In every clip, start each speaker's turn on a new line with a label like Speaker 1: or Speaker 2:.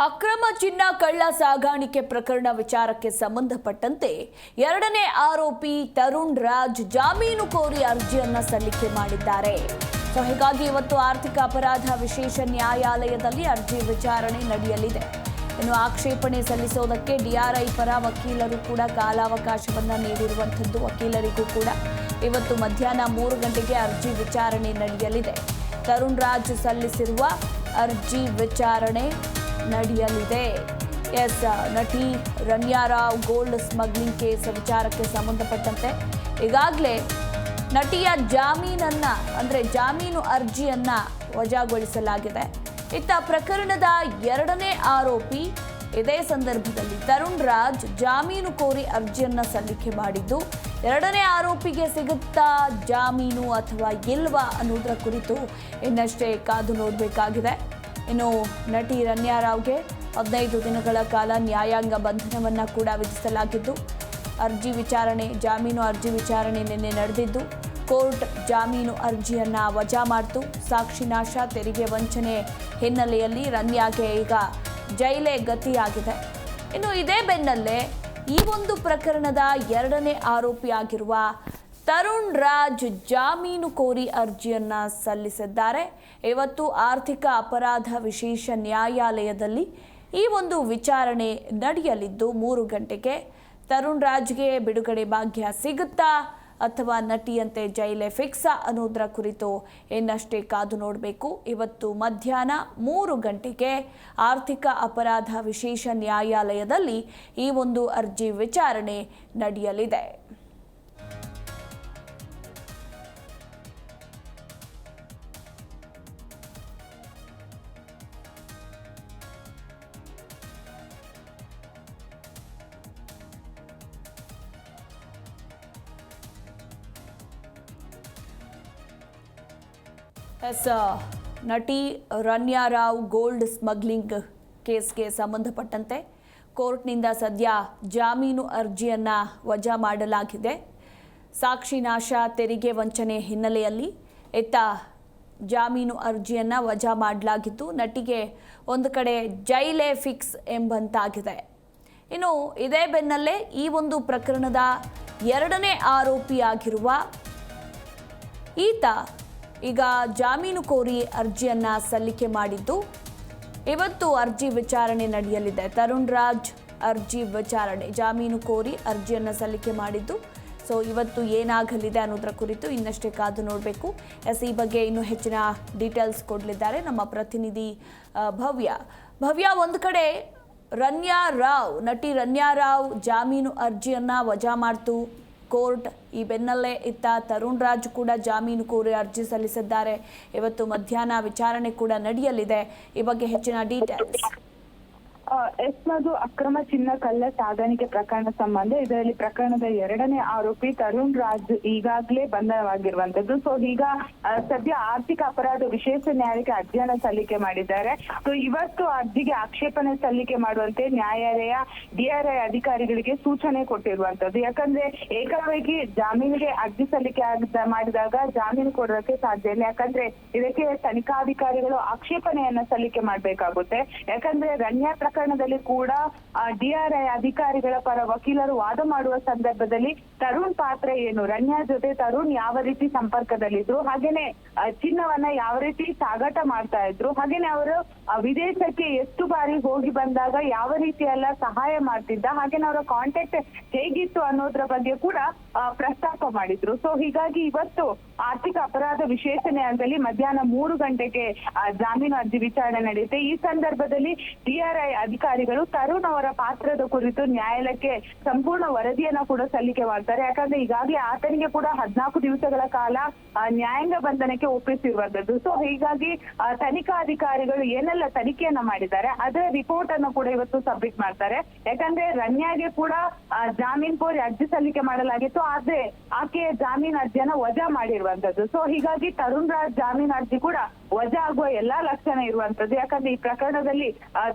Speaker 1: ಅಕ್ರಮ ಚಿನ್ನ ಕಳ್ಳ ಸಾಗಾಣಿಕೆ ಪ್ರಕರಣ ವಿಚಾರಕ್ಕೆ ಸಂಬಂಧಪಟ್ಟಂತೆ ಎರಡನೇ ಆರೋಪಿ ತರುಣ್ ರಾಜ್ ಜಾಮೀನು ಕೋರಿ ಅರ್ಜಿಯನ್ನ ಸಲ್ಲಿಕೆ ಮಾಡಿದ್ದಾರೆ. ಸೊ, ಹೀಗಾಗಿ ಇವತ್ತು ಆರ್ಥಿಕ ಅಪರಾಧ ವಿಶೇಷ ನ್ಯಾಯಾಲಯದಲ್ಲಿ ಅರ್ಜಿ ವಿಚಾರಣೆ ನಡೆಯಲಿದೆ. ಇನ್ನು ಆಕ್ಷೇಪಣೆ ಸಲ್ಲಿಸೋದಕ್ಕೆ ಡಿಆರ್ಐ ಪರ ವಕೀಲರು ಕೂಡ ಕಾಲಾವಕಾಶವನ್ನು ನೀಡಿರುವಂಥದ್ದು ವಕೀಲರಿಗೂ ಕೂಡ. ಇವತ್ತು ಮಧ್ಯಾಹ್ನ ಮೂರು ಗಂಟೆಗೆ ಅರ್ಜಿ ವಿಚಾರಣೆ ನಡೆಯಲಿದೆ. ತರುಣ್ ರಾಜ್ ಸಲ್ಲಿಸಿರುವ ಅರ್ಜಿ ವಿಚಾರಣೆ ನಡೆಯಲಿದೆ. ಎಸ್, ನಟಿ ರಮ್ಯಾರಾವ್ ಗೋಲ್ಡ್ ಸ್ಮಗ್ಲಿಂಗ್ ಕೇಸ್ ವಿಚಾರಕ್ಕೆ ಸಂಬಂಧಪಟ್ಟಂತೆ ಈಗಾಗಲೇ ನಟಿಯ ಜಾಮೀನನ್ನ, ಅಂದ್ರೆ ಜಾಮೀನು ಅರ್ಜಿಯನ್ನ ವಜಾಗೊಳಿಸಲಾಗಿದೆ. ಇತ್ತ ಪ್ರಕರಣದ ಎರಡನೇ ಆರೋಪಿ, ಇದೇ ಸಂದರ್ಭದಲ್ಲಿ ತರುಣ್ ರಾಜ್ ಜಾಮೀನು ಕೋರಿ ಅರ್ಜಿಯನ್ನ ಸಲ್ಲಿಕೆ ಮಾಡಿದ್ದು, ಎರಡನೇ ಆರೋಪಿಗೆ ಸಿಗುತ್ತಾ ಜಾಮೀನು ಅಥವಾ ಇಲ್ವಾ ಅನ್ನೋದರ ಕುರಿತು ಇನ್ನಷ್ಟೇ ಕಾದು ನೋಡಬೇಕಾಗಿದೆ. ಇನ್ನು ನಟಿ ರನ್ಯಾರಾವ್ಗೆ ಹದಿನೈದು ದಿನಗಳ ಕಾಲ ನ್ಯಾಯಾಂಗ ಬಂಧನವನ್ನು ಕೂಡ ವಿಧಿಸಲಾಗಿದ್ದು, ಅರ್ಜಿ ವಿಚಾರಣೆ, ಜಾಮೀನು ಅರ್ಜಿ ವಿಚಾರಣೆ ನಿನ್ನೆ ನಡೆದಿದ್ದು, ಕೋರ್ಟ್ ಜಾಮೀನು ಅರ್ಜಿಯನ್ನು ವಜಾ ಮಾಡಿತು. ಸಾಕ್ಷಿ ನಾಶ, ತೆರಿಗೆ ವಂಚನೆ ಹಿನ್ನೆಲೆಯಲ್ಲಿ ರನ್ಯಾಗೆ ಈಗ ಜೈಲೇ ಗತಿಯಾಗಿದೆ. ಇನ್ನು ಇದೇ ಬೆನ್ನಲ್ಲೇ ಈ ಒಂದು ಪ್ರಕರಣದ ಎರಡನೇ ಆರೋಪಿಯಾಗಿರುವ ತರುಣ್ ರಾಜ್ ಜಾಮೀನು ಕೋರಿ ಅರ್ಜಿಯನ್ನ ಸಲ್ಲಿಸಿದ್ದಾರೆ. ಇವತ್ತು ಆರ್ಥಿಕ ಅಪರಾಧ ವಿಶೇಷ ನ್ಯಾಯಾಲಯದಲ್ಲಿ ಈ ಒಂದು ವಿಚಾರಣೆ ನಡೆಯಲಿದ್ದು ಮೂರು ಗಂಟೆಗೆ. ತರುಣ್ ರಾಜ್ಗೆ ಬಿಡುಗಡೆ ಭಾಗ್ಯ ಸಿಗುತ್ತಾ ಅಥವಾ ನಟಿಯಂತೆ ಜೈಲೆ ಫಿಕ್ಸಾ ಅನ್ನೋದರ ಕುರಿತು ಇನ್ನಷ್ಟೇ ಕಾದು ನೋಡಬೇಕು. ಇವತ್ತು ಮಧ್ಯಾಹ್ನ ಮೂರು ಗಂಟೆಗೆ ಆರ್ಥಿಕ ಅಪರಾಧ ವಿಶೇಷ ನ್ಯಾಯಾಲಯದಲ್ಲಿ ಈ ಒಂದು ಅರ್ಜಿ ವಿಚಾರಣೆ ನಡೆಯಲಿದೆ. ಎಸ್ ನಟಿ ರನ್ಯಾರಾವ್ ಗೋಲ್ಡ್ ಸ್ಮಗ್ಲಿಂಗ್ ಕೇಸ್ಗೆ ಸಂಬಂಧಪಟ್ಟಂತೆ ಕೋರ್ಟ್ನಿಂದ ಸದ್ಯ ಜಾಮೀನು ಅರ್ಜಿಯನ್ನು ವಜಾ ಮಾಡಲಾಗಿದೆ. ಸಾಕ್ಷಿ ನಾಶ, ತೆರಿಗೆ ವಂಚನೆ ಹಿನ್ನೆಲೆಯಲ್ಲಿ ಇತ್ತ ಜಾಮೀನು ಅರ್ಜಿಯನ್ನು ವಜಾ ಮಾಡಲಾಗಿದ್ದು, ನಟಿಗೆ ಒಂದು ಕಡೆ ಜೈಲೇ ಫಿಕ್ಸ್ ಎಂಬಂತಾಗಿದೆ. ಇನ್ನು ಇದೇ ಬೆನ್ನಲ್ಲೇ ಈ ಒಂದು ಪ್ರಕರಣದ ಎರಡನೇ ಆರೋಪಿಯಾಗಿರುವ ಈತ ಈಗ ಜಾಮೀನು ಕೋರಿ ಅರ್ಜಿಯನ್ನ ಸಲ್ಲಿಕೆ ಮಾಡಿದ್ದು ಇವತ್ತು ಅರ್ಜಿ ವಿಚಾರಣೆ ನಡೆಯಲಿದೆ. ತರುಣ್ ರಾಜ್ ಅರ್ಜಿ ವಿಚಾರಣೆ, ಜಾಮೀನು ಕೋರಿ ಅರ್ಜಿಯನ್ನ ಸಲ್ಲಿಕೆ ಮಾಡಿದ್ದು. ಸೊ, ಇವತ್ತು ಏನಾಗಲಿದೆ ಅನ್ನೋದರ ಕುರಿತು ಇನ್ನಷ್ಟೇ ಕಾದು ನೋಡಬೇಕು. ಎಸ್, ಈ ಬಗ್ಗೆ ಇನ್ನೂ ಹೆಚ್ಚಿನ ಡೀಟೇಲ್ಸ್ ಕೊಡಲಿದ್ದಾರೆ ನಮ್ಮ ಪ್ರತಿನಿಧಿ ಭವ್ಯ. ಭವ್ಯ, ಒಂದು ಕಡೆ ರನ್ಯಾ ರಾವ್, ನಟಿ ರನ್ಯಾ ರಾವ್ ಜಾಮೀನು ಅರ್ಜಿಯನ್ನ ವಜಾ ಮಾಡ್ತು. ಕೋರ್ಟ್ ಈ ಬೆನ್ನಲ್ಲೇ ಇತ್ತ ತರುಣ್ ರಾಜ್ ಕೂಡ ಜಾಮೀನು ಕೋರಿ ಅರ್ಜಿ ಸಲ್ಲಿಸಿದ್ದಾರೆ. ಇವತ್ತು ಮಧ್ಯಾಹ್ನ ವಿಚಾರಣೆ ಕೂಡ ನಡೆಯಲಿದೆ. ಈ ಬಗ್ಗೆ ಹೆಚ್ಚಿನ ಡೀಟೇಲ್ಸ್
Speaker 2: ಎಸ್ನದು ಅಕ್ರಮ ಚಿನ್ನ ಕಲ್ಲ ಸಾಗಾಣಿಕೆ ಪ್ರಕರಣ ಸಂಬಂಧ ಇದರಲ್ಲಿ ಪ್ರಕರಣದ ಎರಡನೇ ಆರೋಪಿ ತರುಣ್ ರಾಜ್ ಈಗಾಗಲೇ ಬಂಧನವಾಗಿರುವಂತದ್ದು. ಸೊ ಈಗ ಸದ್ಯ ಆರ್ಥಿಕ ಅಪರಾಧ ವಿಶೇಷ ನ್ಯಾಯಾಲಯಕ್ಕೆ ಅಧ್ಯಯನ ಸಲ್ಲಿಕೆ ಮಾಡಿದ್ದಾರೆ. ಸೊ ಇವತ್ತು ಅರ್ಜಿಗೆ ಆಕ್ಷೇಪಣೆ ಸಲ್ಲಿಕೆ ಮಾಡುವಂತೆ ನ್ಯಾಯಾಲಯ ಡಿಆರ್ಐ ಅಧಿಕಾರಿಗಳಿಗೆ ಸೂಚನೆ ಕೊಟ್ಟಿರುವಂತದ್ದು. ಯಾಕಂದ್ರೆ ಏಕಾಏಕಿ ಜಾಮೀನಿಗೆ ಅರ್ಜಿ ಸಲ್ಲಿಕೆ ಮಾಡಿದಾಗ ಜಾಮೀನು ಕೊಡೋದಕ್ಕೆ ಸಾಧ್ಯ ಇಲ್ಲ. ಯಾಕಂದ್ರೆ, ಇದಕ್ಕೆ ತನಿಖಾಧಿಕಾರಿಗಳು ಆಕ್ಷೇಪಣೆಯನ್ನ ಸಲ್ಲಿಕೆ ಮಾಡ್ಬೇಕಾಗುತ್ತೆ. ಯಾಕಂದ್ರೆ ರನ್ಯಾ ಪ್ರಕರಣದಲ್ಲಿ ಕೂಡ ಡಿಆರ್ಐ ಅಧಿಕಾರಿಗಳ ಪರ ವಕೀಲರು ವಾದ ಮಾಡುವ ಸಂದರ್ಭದಲ್ಲಿ ತರುಣ್ ಪಾತ್ರ ಏನು? ರಣ್ಯಾ ಜೊತೆ ತರುಣ್ ಯಾವ ರೀತಿ ಸಂಪರ್ಕದಲ್ಲಿದ್ರು? ಹಾಗೇನೆ ಚಿನ್ನವನ್ನ ಯಾವ ರೀತಿ ಸಾಗಾಟ ಮಾಡ್ತಾ ಇದ್ರು? ಹಾಗೇನೆ ಅವರು ವಿದೇಶಕ್ಕೆ ಎಷ್ಟು ಬಾರಿ ಹೋಗಿ ಬಂದಾಗ ಯಾವ ರೀತಿ ಎಲ್ಲ ಸಹಾಯ ಮಾಡ್ತಿದ್ದ? ಹಾಗೇನೆ ಅವರ ಕಾಂಟ್ಯಾಕ್ಟ್ ಹೇಗಿತ್ತು ಅನ್ನೋದ್ರ ಬಗ್ಗೆ ಕೂಡ ಪ್ರಸ್ತಾಪ ಮಾಡಿದ್ರು. ಸೊ ಹೀಗಾಗಿ ಇವತ್ತು ಆರ್ಥಿಕ ಅಪರಾಧ ವಿಶೇಷ ನ್ಯಾಯಾಲಯದಲ್ಲಿ ಮಧ್ಯಾಹ್ನ ಮೂರು ಗಂಟೆಗೆ ಜಾಮೀನು ಅರ್ಜಿ ವಿಚಾರಣೆ ನಡೆಯುತ್ತೆ. ಈ ಸಂದರ್ಭದಲ್ಲಿ ಡಿಆರ್ಐ ಅಧಿಕಾರಿಗಳು ತರುಣ್ ಅವರ ಪಾತ್ರದ ಕುರಿತು ನ್ಯಾಯಾಲಯಕ್ಕೆ ಸಂಪೂರ್ಣ ವರದಿಯನ್ನ ಕೂಡ ಸಲ್ಲಿಕೆ ಮಾಡ್ತಾರೆ. ಯಾಕಂದ್ರೆ ಈಗಾಗಲೇ ಆತನಿಗೆ ಕೂಡ ಹದಿನಾಲ್ಕು ದಿವಸಗಳ ಕಾಲ ನ್ಯಾಯಾಂಗ ಬಂಧನಕ್ಕೆ ಒಪ್ಪಿಸಿರುವಂತದ್ದು. ಸೊ ಹೀಗಾಗಿ ತನಿಖಾ ತನಿಖಾಧಿಕಾರಿಗಳು ಏನೆಲ್ಲ ತನಿಖೆಯನ್ನ ಮಾಡಿದ್ದಾರೆ, ಅದರ ರಿಪೋರ್ಟ್ ಅನ್ನು ಕೂಡ ಇವತ್ತು ಸಬ್ಮಿಟ್ ಮಾಡ್ತಾರೆ. ಯಾಕಂದ್ರೆ ರನ್ಯಾಗೆ ಕೂಡ ಜಾಮೀನ್ ಕೋರಿ ಅರ್ಜಿ ಸಲ್ಲಿಕೆ ಮಾಡಲಾಗಿತ್ತು. ಆದ್ರೆ ಆಕೆಯ ಜಾಮೀನ್ ಅರ್ಜಿಯನ್ನ ವಜಾ ಮಾಡಿರುವಂತದ್ದು. ಸೊ ಹೀಗಾಗಿ ತರುಣ್ ರಾಜ್ ಜಾಮೀನ್ ಅರ್ಜಿ ಕೂಡ ವಜಾ ಆಗುವ ಎಲ್ಲಾ ಲಕ್ಷಣ ಇರುವಂತದ್ದು. ಯಾಕಂದ್ರೆ ಈ ಪ್ರಕರಣದಲ್ಲಿ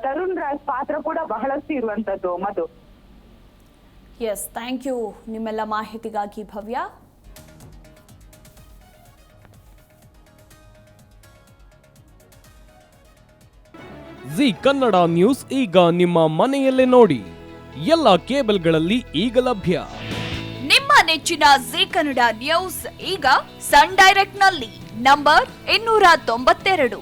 Speaker 2: ತರುಣ್ ರಾಜ್ ಪಾತ್ರ ಕೂಡ ಬಹಳಷ್ಟು ಇರುವಂತದ್ದು ಮಧು.
Speaker 1: ಎಸ್ ಥ್ಯಾಂಕ್ ಯು ನಿಮ್ಮೆಲ್ಲ ಮಾಹಿತಿಗಾಗಿ ಭವ್ಯ.
Speaker 3: ಜಿ ಕನ್ನಡ ನ್ಯೂಸ್ ಈಗ ನಿಮ್ಮ ಮನೆಯಲ್ಲೇ ನೋಡಿ. ಎಲ್ಲ ಕೇಬಲ್ಗಳಲ್ಲಿ ಈಗ ಲಭ್ಯ.
Speaker 1: ನಿಮ್ಮ ನೆಚ್ಚಿನ ಜಿ ಕನ್ನಡ ನ್ಯೂಸ್ ಈಗ ಸನ್ ಡೈರೆಕ್ಟ್ನಲ್ಲಿ ನಂಬರ್ ಇನ್ನೂರ ತೊಂಬತ್ತೆರಡು.